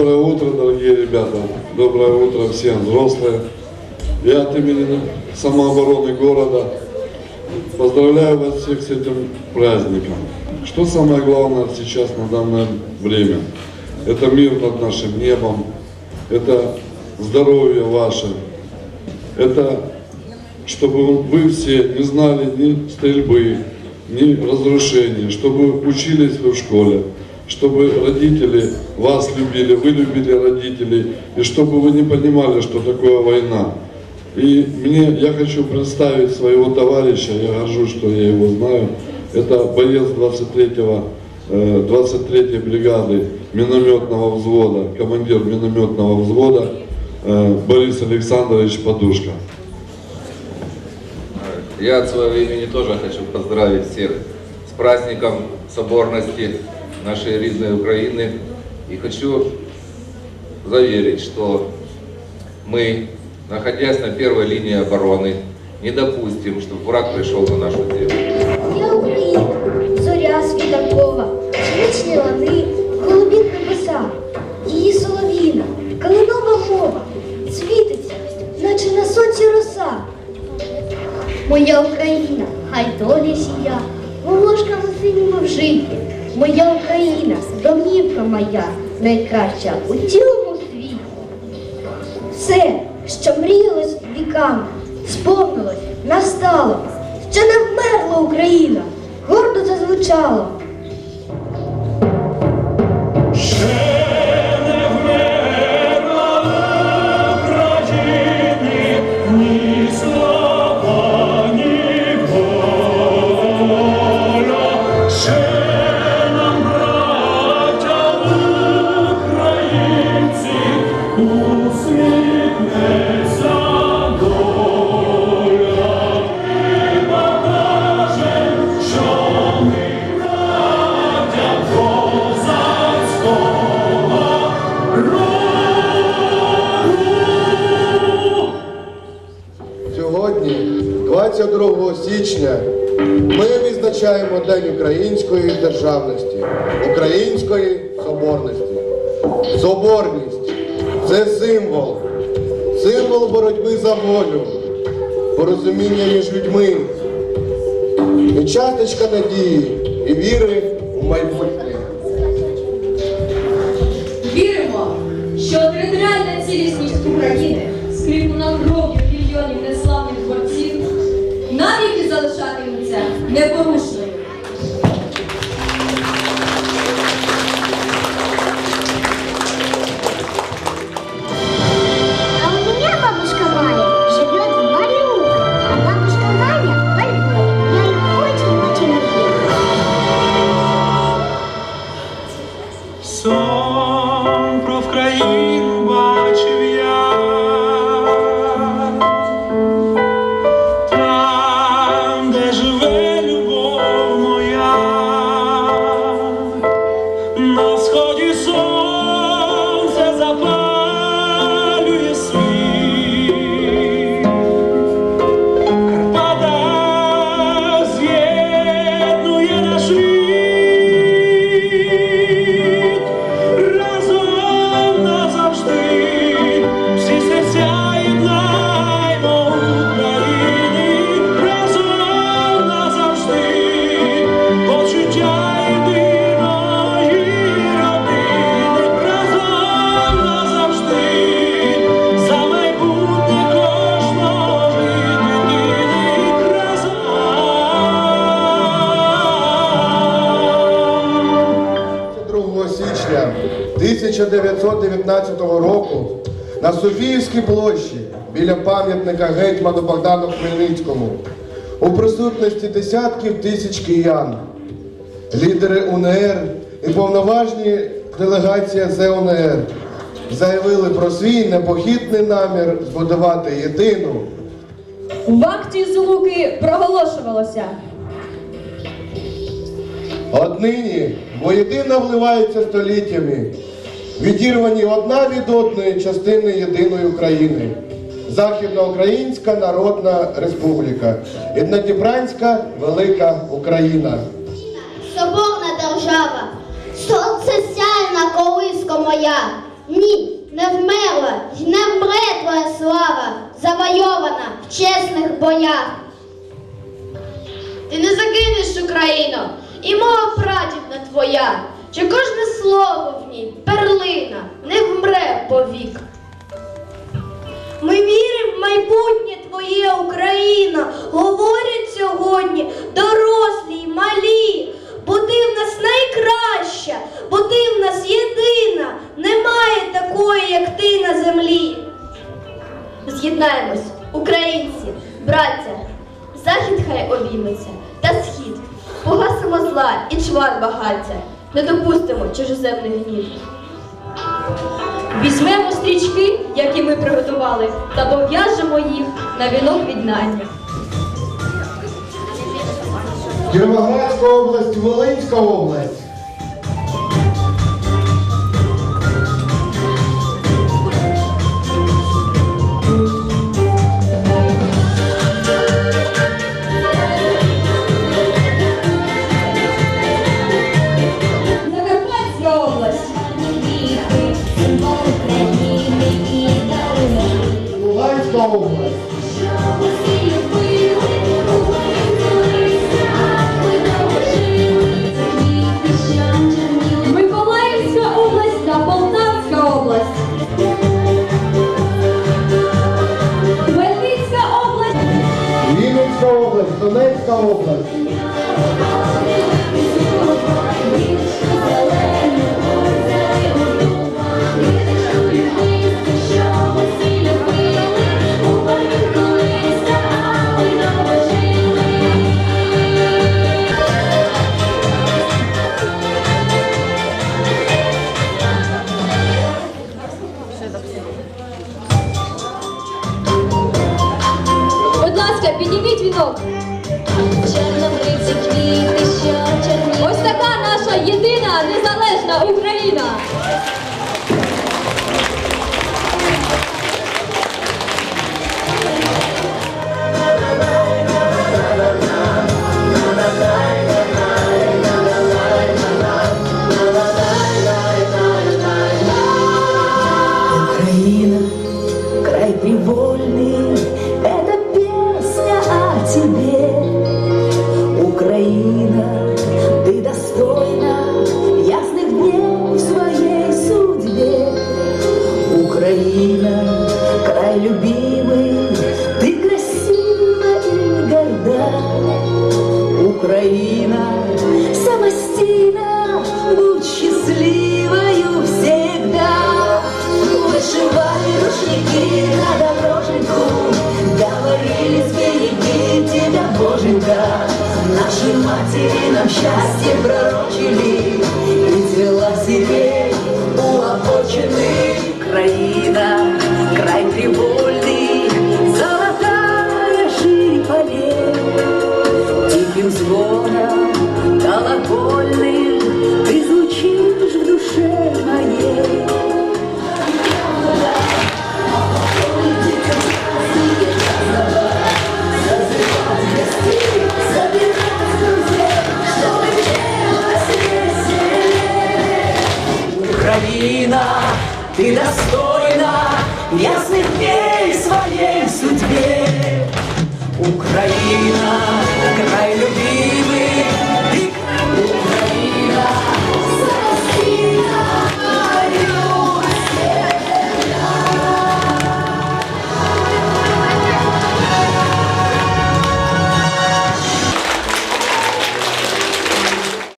Доброе утро, дорогие ребята. Доброе утро всем взрослые. Я от имени самообороны города поздравляю вас всех с этим праздником. Что самое главное сейчас на данное время? Это мир над нашим небом, это здоровье ваше, это чтобы вы все не знали ни стрельбы, ни разрушений, чтобы учились вы в школе, чтобы родители вас любили, вы любили родителей, и чтобы вы не понимали, что такое война. И мне, я хочу представить своего товарища, я горжусь, что я его знаю, это боец 23-го, э, 23-й бригады минометного взвода, командир минометного взвода э, Борис Александрович Подушка. Я от своего имени тоже хочу поздравить всех с праздником соборности нашей рідної України. И хочу заверить, что мы, находясь на первой линии обороны, не допустим, чтобы враг пришел на нашу землю. Я Україна, зоря світанкова, звичні лани, голубі небеса, її солов'їна, калинова мова, світиться, наче на сонці роса. Моя Україна, хай доля сія, волошками синіми в житті. Моя Україна, домівка моя, найкраща у цілому світі. Все, що мріялось віками, сповнилось, настало, що не вмерла Україна, гордо зазвучало. 22 січня, ми відзначаємо День української державності, української соборності. Соборність це символ, символ боротьби за волю, порозуміння між людьми, і часточка надії і віри у майбутнє. Віримо, що територіальна цілісність України, скріплена кров'ю очень-очень люблю. Сон про Вкраїну 1919 року на Софіївській площі біля пам'ятника гетьману Богдану Хмельницькому у присутності десятків тисяч киян, лідери УНР і повноважні делегація ЗУНР заявили про свій непохитний намір збудувати єдину В акті Злуки проголошувалося. Однині воєдино вливаються століттями, відірвані одна від одної частини єдиної України. Західноукраїнська Народна Республіка, Єднодібранська Велика Україна. Соборна держава, сонце сяє на колиско моя. Ні, не вмерла й не вмре твоя слава, завойована в чесних боях. Ти не закинеш Україну і мова прадівна твоя що кожне слово в ній перлина не вмре повік. Ми віримо в майбутнє твоє Україна, говорять сьогодні дорослі й малі. чужоземних гнів. Візьмемо стрічки, які ми приготували, та пов'яжемо їх на вінок віднання. Кіровоградська область, Волинська область. квіток. Ось така наша єдина незалежна Україна.